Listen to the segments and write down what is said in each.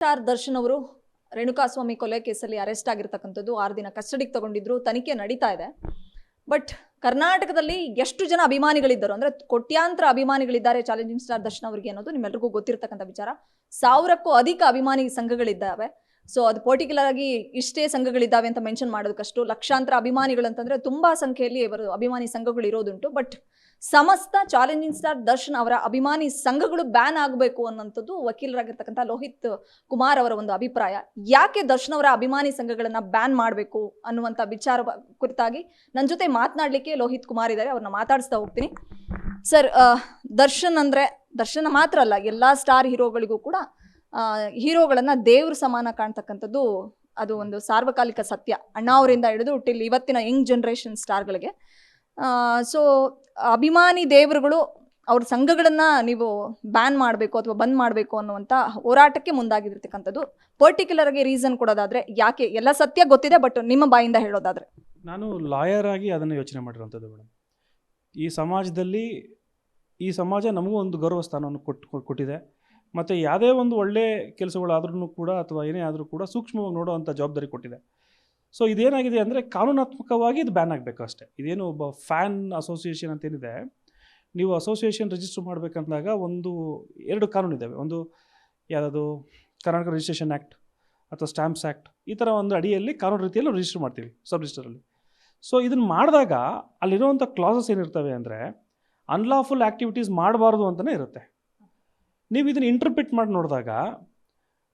Star Darshan ಅವರು ರೇಣುಕಾಸ್ವಾಮಿ ಕೊಲೆ ಕೇಸಲ್ಲಿ ಅರೆಸ್ಟ್ ಆಗಿರ್ತಕ್ಕಂಥದ್ದು ಆರು ದಿನ ಕಸ್ಟಡಿಗೆ ತಗೊಂಡಿದ್ರು, ತನಿಖೆ ನಡೀತಾ ಇದೆ. ಬಟ್ ಕರ್ನಾಟಕದಲ್ಲಿ ಎಷ್ಟು ಜನ ಅಭಿಮಾನಿಗಳಿದ್ದರು ಅಂದ್ರೆ ಕೋಟ್ಯಾಂತರ ಅಭಿಮಾನಿಗಳಿದ್ದಾರೆ ಚಾಲೆಂಜಿಂಗ್ ಸ್ಟಾರ್ ದರ್ಶನ್ ಅವರಿಗೆ ಅನ್ನೋದು ನಿಮ್ಮೆಲ್ರಿಗೂ ಗೊತ್ತಿರತಕ್ಕಂಥ ವಿಚಾರ. ಸಾವಿರಕ್ಕೂ ಅಧಿಕ ಅಭಿಮಾನಿ ಸಂಘಗಳಿದ್ದಾವೆ. ಸೊ ಅದು ಪರ್ಟಿಕ್ಯುಲರ್ ಆಗಿ ಇಷ್ಟೇ ಸಂಘಗಳಿದ್ದಾವೆ ಅಂತ ಮೆನ್ಷನ್ ಮಾಡೋದಕ್ಕಷ್ಟು ಲಕ್ಷಾಂತರ ಅಭಿಮಾನಿಗಳಂತಂದ್ರೆ ತುಂಬಾ ಸಂಖ್ಯೆಯಲ್ಲಿ ಇವರು ಅಭಿಮಾನಿ ಸಂಘಗಳು ಇರೋದುಂಟು. ಬಟ್ ಸಮಸ್ತ ಚಾಲೆಂಜಿಂಗ್ ಸ್ಟಾರ್ ದರ್ಶನ್ ಅವರ ಅಭಿಮಾನಿ ಸಂಘಗಳು ಬ್ಯಾನ್ ಆಗಬೇಕು ಅನ್ನೋಂಥದ್ದು ವಕೀಲರಾಗಿರ್ತಕ್ಕಂಥ ಲೋಹಿತ್ ಕುಮಾರ್ ಅವರ ಒಂದು ಅಭಿಪ್ರಾಯ. ಯಾಕೆ ದರ್ಶನ್ ಅವರ ಅಭಿಮಾನಿ ಸಂಘಗಳನ್ನ ಬ್ಯಾನ್ ಮಾಡಬೇಕು ಅನ್ನುವಂಥ ವಿಚಾರ ಕುರಿತಾಗಿ ನನ್ನ ಜೊತೆ ಮಾತನಾಡಲಿಕ್ಕೆ ಲೋಹಿತ್ ಕುಮಾರ್ ಇದ್ದಾರೆ, ಅವ್ರನ್ನ ಮಾತಾಡಿಸ್ತಾ ಹೋಗ್ತೀನಿ. ಸರ್ ದರ್ಶನ್ ಅಂದರೆ, ದರ್ಶನ ಮಾತ್ರ ಅಲ್ಲ, ಎಲ್ಲ ಸ್ಟಾರ್ ಹೀರೋಗಳಿಗೂ ಕೂಡ ಹೀರೋಗಳನ್ನು ದೇವ್ರ ಸಮಾನ ಕಾಣ್ತಕ್ಕಂಥದ್ದು ಅದು ಒಂದು ಸಾರ್ವಕಾಲಿಕ ಸತ್ಯ. ಅಣ್ಣ ಅವರಿಂದ ಹಿಡಿದು ಟಿಲ್ ಇವತ್ತಿನ ಯಂಗ್ ಜನರೇಷನ್ ಸ್ಟಾರ್ಗಳಿಗೆ. ಸೊ ಅಭಿಮಾನಿ ದೇವರುಗಳು ಅವ್ರ ಸಂಘಗಳನ್ನು ನೀವು ಬ್ಯಾನ್ ಮಾಡಬೇಕು ಅಥವಾ ಬಂದ್ ಮಾಡಬೇಕು ಅನ್ನುವಂಥ ಹೋರಾಟಕ್ಕೆ ಮುಂದಾಗಿರ್ತಕ್ಕಂಥದ್ದು ಪರ್ಟಿಕ್ಯುಲರ್ ಆಗಿ ರೀಸನ್ ಕೊಡೋದಾದ್ರೆ ಯಾಕೆ, ಎಲ್ಲ ಸತ್ಯ ಗೊತ್ತಿದೆ ಬಟ್ ನಿಮ್ಮ ಬಾಯಿಂದ ಹೇಳೋದಾದ್ರೆ. ನಾನು ಲಾಯರ್ ಆಗಿ ಅದನ್ನು ಯೋಚನೆ ಮಾಡಿರುವಂಥದ್ದು ಮೇಡಮ್ ಈ ಸಮಾಜದಲ್ಲಿ, ಈ ಸಮಾಜ ನಮಗೂ ಒಂದು ಗೌರವ ಸ್ಥಾನವನ್ನು ಕೊಟ್ಟು ಕೊಟ್ಟಿದೆ. ಮತ್ತು ಯಾವುದೇ ಒಂದು ಒಳ್ಳೆ ಕೆಲಸಗಳಾದ್ರೂ ಕೂಡ ಅಥವಾ ಏನೇ ಆದರೂ ಕೂಡ ಸೂಕ್ಷ್ಮವಾಗಿ ನೋಡೋವಂಥ ಜವಾಬ್ದಾರಿ ಕೊಟ್ಟಿದೆ. ಸೊ ಇದೇನಾಗಿದೆ ಅಂದರೆ ಕಾನೂನಾತ್ಮಕವಾಗಿ ಇದು ಬ್ಯಾನ್ ಆಗಬೇಕು ಅಷ್ಟೇ. ಇದೇನು ಒಬ್ಬ ಫ್ಯಾನ್ ಅಸೋಸಿಯೇಷನ್ ಅಂತೇನಿದೆ, ನೀವು ಅಸೋಸಿಯೇಷನ್ ರಿಜಿಸ್ಟರ್ ಮಾಡಬೇಕಂದಾಗ ಒಂದು ಎರಡು ಕಾನೂನು ಇದ್ದಾವೆ ಒಂದು ಯಾವುದಾದ್ರು ಕರ್ನಾಟಕ ರಿಜಿಸ್ಟ್ರೇಷನ್ ಆ್ಯಕ್ಟ್ ಅಥವಾ ಸ್ಟ್ಯಾಂಪ್ಸ್ ಆ್ಯಕ್ಟ್ ಈ ಥರ ಒಂದು ಅಡಿಯಲ್ಲಿ ಕಾನೂನು ರೀತಿಯಲ್ಲಿ ರಿಜಿಸ್ಟರ್ ಮಾಡ್ತೀವಿ ಸಬ್ ರಿಜಿಸ್ಟರಲ್ಲಿ ಸೊ ಇದನ್ನು ಮಾಡಿದಾಗ ಅಲ್ಲಿರುವಂಥ ಕ್ಲಾಸಸ್ ಏನಿರ್ತವೆ ಅಂದರೆ ಅನ್ಲಾಫುಲ್ ಆ್ಯಕ್ಟಿವಿಟೀಸ್ ಮಾಡಬಾರ್ದು ಅಂತಲೇ ಇರುತ್ತೆ. ನೀವು ಇದನ್ನು ಇಂಟರ್ಪ್ರಿಟ್ ಮಾಡಿ ನೋಡಿದಾಗ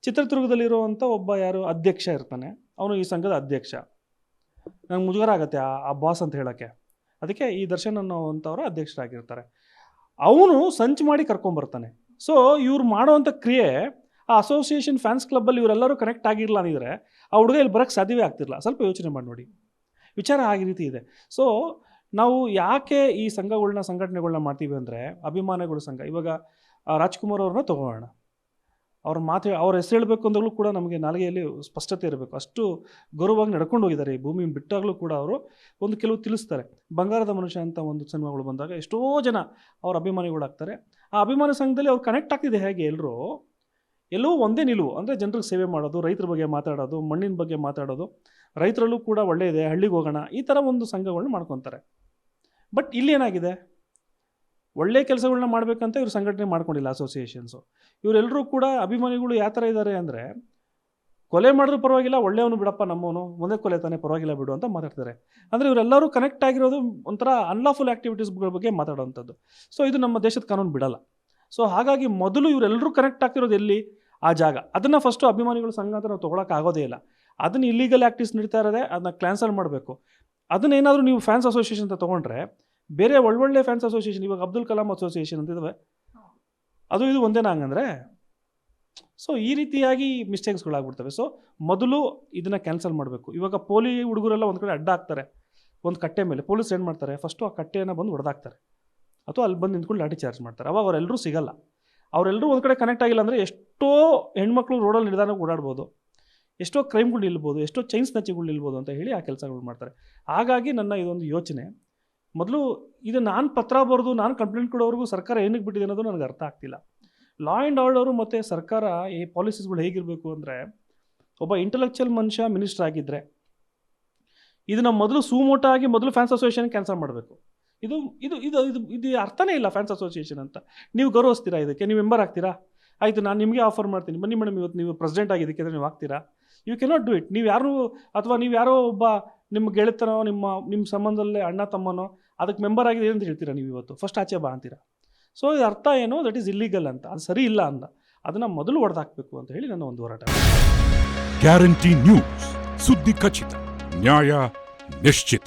ಚಿತ್ರದುರ್ಗದಲ್ಲಿರುವಂಥ ಒಬ್ಬ ಯಾರು? ಅಧ್ಯಕ್ಷ ಇರ್ತಾನೆ. ಅವನು ಈ ಸಂಘದ ಅಧ್ಯಕ್ಷ. ನಂಗೆ ಮುಜುಗರ ಆಗುತ್ತೆ ಆ ಬಾಸ್ ಅಂತ ಹೇಳೋಕ್ಕೆ. ಅದಕ್ಕೆ ಈ ದರ್ಶನ್ ಅನ್ನೋವಂಥವ್ರು ಅಧ್ಯಕ್ಷರಾಗಿರ್ತಾರೆ. ಅವನು ಸಂಚು ಮಾಡಿ ಕರ್ಕೊಂಬರ್ತಾನೆ ಸೊ ಇವ್ರು ಮಾಡೋವಂಥ ಕ್ರಿಯೆ, ಆ ಅಸೋಸಿಯೇಷನ್ ಫ್ಯಾನ್ಸ್ ಕ್ಲಬ್ಬಲ್ಲಿ ಇವರೆಲ್ಲರೂ ಕನೆಕ್ಟ್ ಆಗಿರಲ್ಲ ಅಂದಿದ್ರೆ, ಆ ಹುಡುಗ ಇಲ್ಲಿ ಬರೋಕ್ಕೆ ಸಾಧ್ಯವೇ ಆಗ್ತಿರಲ್ಲ ಸ್ವಲ್ಪ ಯೋಚನೆ ಮಾಡಿ ನೋಡಿ. ವಿಚಾರ ಆಗಿ ರೀತಿ ಇದೆ. ಸೊ ನಾವು ಯಾಕೆ ಈ ಸಂಘಗಳನ್ನ ಸಂಘಟನೆಗಳನ್ನ ಮಾಡ್ತೀವಿ ಅಂದರೆ, ಅಭಿಮಾನಿಗಳ ಸಂಘ, ಇವಾಗ ರಾಜ್ಕುಮಾರ್ ಅವ್ರನ್ನ ತಗೋಣ ಅವ್ರ ಮಾತು, ಅವ್ರ ಹೆಸರು ಹೇಳಬೇಕು ಅಂದಾಗಲೂ ಕೂಡ ನಮಗೆ ನಾಲಿಗೆಯಲ್ಲಿ ಸ್ಪಷ್ಟತೆ ಇರಬೇಕು. ಅಷ್ಟು ಗೌರವವಾಗಿ ನಡ್ಕೊಂಡು ಹೋಗಿದ್ದಾರೆ ಈ ಭೂಮಿ ಬಿಟ್ಟಾಗಲೂ ಕೂಡ ಅವರು. ಒಂದು ಕೆಲವು ತಿಳಿಸ್ತಾರೆ. ಬಂಗಾರದ ಮನುಷ್ಯ ಅಂತ ಒಂದು ಸಿನಿಮಾಗಳು ಬಂದಾಗ ಎಷ್ಟೋ ಜನ ಅವ್ರ ಅಭಿಮಾನಿಗಳಾಗ್ತಾರೆ ಆ ಅಭಿಮಾನಿ ಸಂಘದಲ್ಲಿ ಅವ್ರು ಕನೆಕ್ಟ್ ಆಗ್ತಿದೆ ಹೇಗೆ ಎಲ್ಲರೂ? ಎಲ್ಲವೂ ಒಂದೇ ನಿಲುವು. ಅಂದರೆ ಜನರಿಗೆ ಸೇವೆ ಮಾಡೋದು, ರೈತರ ಬಗ್ಗೆ ಮಾತಾಡೋದು, ಮಣ್ಣಿನ ಬಗ್ಗೆ ಮಾತಾಡೋದು. ರೈತರಲ್ಲೂ ಕೂಡ ಒಳ್ಳೆಯದೇ ಹಳ್ಳಿಗೆ ಹೋಗೋಣ. ಈ ಥರ ಒಂದು ಸಂಘಗಳನ್ನ ಮಾಡ್ಕೊತಾರೆ. ಬಟ್ ಇಲ್ಲಿ ಏನಾಗಿದೆ? ಒಳ್ಳೆ ಕೆಲಸಗಳನ್ನ ಮಾಡಬೇಕಂತ ಇವ್ರು ಸಂಘಟನೆ ಮಾಡ್ಕೊಂಡಿಲ್ಲ ಅಸೋಸಿಯೇಷನ್ಸು ಇವರೆಲ್ಲರೂ ಕೂಡ ಅಭಿಮಾನಿಗಳು ಯಾವ ಥರ ಇದ್ದಾರೆ ಅಂದರೆ, ಕೊಲೆ ಮಾಡಿದ್ರು ಪರವಾಗಿಲ್ಲ, ಒಳ್ಳೆಯವನು ಬಿಡಪ್ಪ ನಮ್ಮವನು ಮುಂದೆ ಕೊಲೆ ತಾನೇ, ಪರವಾಗಿಲ್ಲ ಬಿಡು ಅಂತ ಮಾತಾಡ್ತಾರೆ. ಅಂದರೆ ಇವರೆಲ್ಲರೂ ಕನೆಕ್ಟ್ ಆಗಿರೋದು ಒಂಥರ ಅನ್ಲಾಫುಲ್ ಆ್ಯಕ್ಟಿವಿಟೀಸ್ಗಳ ಬಗ್ಗೆ ಮಾತಾಡೋವಂಥದ್ದು ಸೊ ಇದು ನಮ್ಮ ದೇಶದ ಕಾನೂನು ಬಿಡಲ್ಲ. ಸೊ ಹಾಗಾಗಿ ಮೊದಲು ಇವರೆಲ್ಲರೂ ಕನೆಕ್ಟ್ ಆಗ್ತಿರೋದು ಎಲ್ಲಿ? ಆ ಜಾಗ. ಅದನ್ನು ಫಸ್ಟು ಅಭಿಮಾನಿಗಳು ಸಂಘ ಅಂತ ನಾವು ತೊಗೊಳಕ್ಕಾಗೋದೇ ಇಲ್ಲ. ಅದನ್ನು ಇಲ್ಲೀಗಲ್ ಆ್ಯಕ್ಟಿವ್ಸ್ ನಡೀತಾ ಇರೋದೇ, ಅದನ್ನ ಕ್ಯಾನ್ಸಲ್ ಮಾಡಬೇಕು. ಅದನ್ನೇನಾದರೂ ನೀವು ಫ್ಯಾನ್ಸ್ ಅಸೋಸಿಯೇಷನ್ ಅಂತ ತೊಗೊಂಡ್ರೆ ಬೇರೆ ಒಳ್ಳೊಳ್ಳೆ ಫ್ಯಾನ್ಸ್ ಅಸೋಸಿಯೇಷನ್ ಇವಾಗ ಅಬ್ದುಲ್ ಕಲಾಂ ಅಸೋಸಿಯೇಷನ್ ಅಂತ ಇದಾವೆ. ಅದು ಇದು ಒಂದೇನಾ ಹಂಗಂದ್ರೆ ಸೊ ಈ ರೀತಿಯಾಗಿ ಮಿಸ್ಟೇಕ್ಸ್ಗಳಾಗ್ಬಿಡ್ತವೆ ಸೊ ಮೊದಲು ಇದನ್ನು ಕ್ಯಾನ್ಸಲ್ ಮಾಡಬೇಕು. ಇವಾಗ ಪೋಲಿ ಹುಡುಗರೆಲ್ಲ ಒಂದು ಕಡೆ ಅಡ್ಡ ಹಾಕ್ತಾರೆ. ಒಂದು ಕಟ್ಟೆ ಮೇಲೆ ಪೊಲೀಸ್ ಏನು ಮಾಡ್ತಾರೆ? ಫಸ್ಟು ಆ ಕಟ್ಟೆಯನ್ನು ಬಂದು ಹೊಡೆದಾಕ್ತಾರೆ ಅಥವಾ ಅಲ್ಲಿ ಬಂದು ನಿಂತ್ಕೊಂಡು ಲಾಠಿ ಚಾರ್ಜ್ ಮಾಡ್ತಾರೆ. ಅವಾಗ ಅವರೆಲ್ಲರೂ ಸಿಗಲ್ಲ. ಅವರೆಲ್ಲರೂ ಒಂದು ಕಡೆ ಕನೆಕ್ಟ್ ಆಗಿಲ್ಲ ಅಂದರೆ ಎಷ್ಟೋ ಹೆಣ್ಮಕ್ಳು ರೋಡಲ್ಲಿ ನಿಧಾನಕ್ಕೆ ಓಡಾಡ್ಬೋದು. ಎಷ್ಟೋ ಕ್ರೈಮ್ಗಳು ನಿಲ್ಬೋದು. ಎಷ್ಟೋ ಚೈನ್ಸ್ ನಚ್ಚಿಗಳು ನಿಲ್ಬೋದು ಅಂತ ಹೇಳಿ ಆ ಕೆಲಸಗಳು ಮಾಡ್ತಾರೆ. ಹಾಗಾಗಿ ನನ್ನ ಇದೊಂದು ಯೋಚನೆ. ಮೊದಲು ಇದು ನಾನು ಪತ್ರ ಬರೆದು, ನಾನು ಕಂಪ್ಲೇಂಟ್ ಕೊಡೋವರೆಗೂ ಸರ್ಕಾರ ಏನಕ್ಕೆ ಬಿಟ್ಟಿದೆ ಅನ್ನೋದು ನನಗೆ ಅರ್ಥ ಆಗ್ತಿಲ್ಲ. ಲಾ ಆ್ಯಂಡ್ ಆರ್ಡರು ಮತ್ತು ಸರ್ಕಾರ ಈ ಪಾಲಿಸೀಸ್ಗಳು ಹೇಗಿರಬೇಕು ಅಂದರೆ, ಒಬ್ಬ ಇಂಟಲೆಕ್ಚುಯಲ್ ಮನುಷ್ಯ ಮಿನಿಸ್ಟರ್ ಆಗಿದ್ದರೆ ಇದನ್ನು ಮೊದಲು ಸೂಮೋಟ ಆಗಿ ಮೊದಲು ಫ್ಯಾನ್ಸ್ ಅಸೋಸಿಯೇಷನ್ ಕ್ಯಾನ್ಸಲ್ ಮಾಡಬೇಕು. ಇದು ಇದು ಇದು ಇದು ಇದು ಅರ್ಥನೇ ಇಲ್ಲ ಫ್ಯಾನ್ಸ್ ಅಸೋಸಿಯೇಷನ್ ಅಂತ. ನೀವು ಗೌರವಿಸ್ತೀರಾ ಇದಕ್ಕೆ? ನೀವು ಮೆಂಬರ್ ಆಗ್ತೀರಾ? ಆಯಿತು, ನಾನು ನಿಮಗೆ ಆಫರ್ ಮಾಡ್ತೀನಿ. ಬನ್ನಿ ಮೇಡಮ್ ಇವತ್ತು ನೀವು ಪ್ರೆಸಿಡೆಂಟ್ ಆಗಿದ್ದಕ್ಕೆ ನೀವು ಆಗ್ತೀರಾ? ಯು ಕೆನಾಟ್ ಡೂ ಇಟ್ ನೀವು ಯಾರು, ಅಥವಾ ನೀವು ಯಾರೋ ಒಬ್ಬ ನಿಮ್ಮ ಗೆಳೆತನೋ, ನಿಮ್ಮ ನಿಮ್ಮ ಸಂಬಂಧದಲ್ಲೇ ಅಣ್ಣ, ತಮ್ಮನೋ, ಅದಕ್ಕೆ ಮೆಂಬರ್ ಆಗಿದೆ ಅಂತ ಹೇಳ್ತೀರಾ ನೀವು ಇವತ್ತು? ಫಸ್ಟ್ ಆಚೆ ಬಾ ಅಂತೀರಾ? ಸೊ ಇದು ಅರ್ಥ ಏನು? ದಟ್ ಈಸ್ ಇಲ್ಲಿಗಲ್ ಅಂತ. ಅದು ಸರಿ ಇಲ್ಲ ಅಂತ ಅದನ್ನು ಮೊದಲು ಹೊಡೆದಾಕಬೇಕು ಅಂತ ಹೇಳಿ ನನ್ನ ಒಂದು ಹೋರಾಟ. ಗ್ಯಾರಂಟಿ ನ್ಯೂಸ್ ಸುದ್ದಿ ಖಚಿತ. ನ್ಯಾಯ ನಿಶ್ಚಿತ.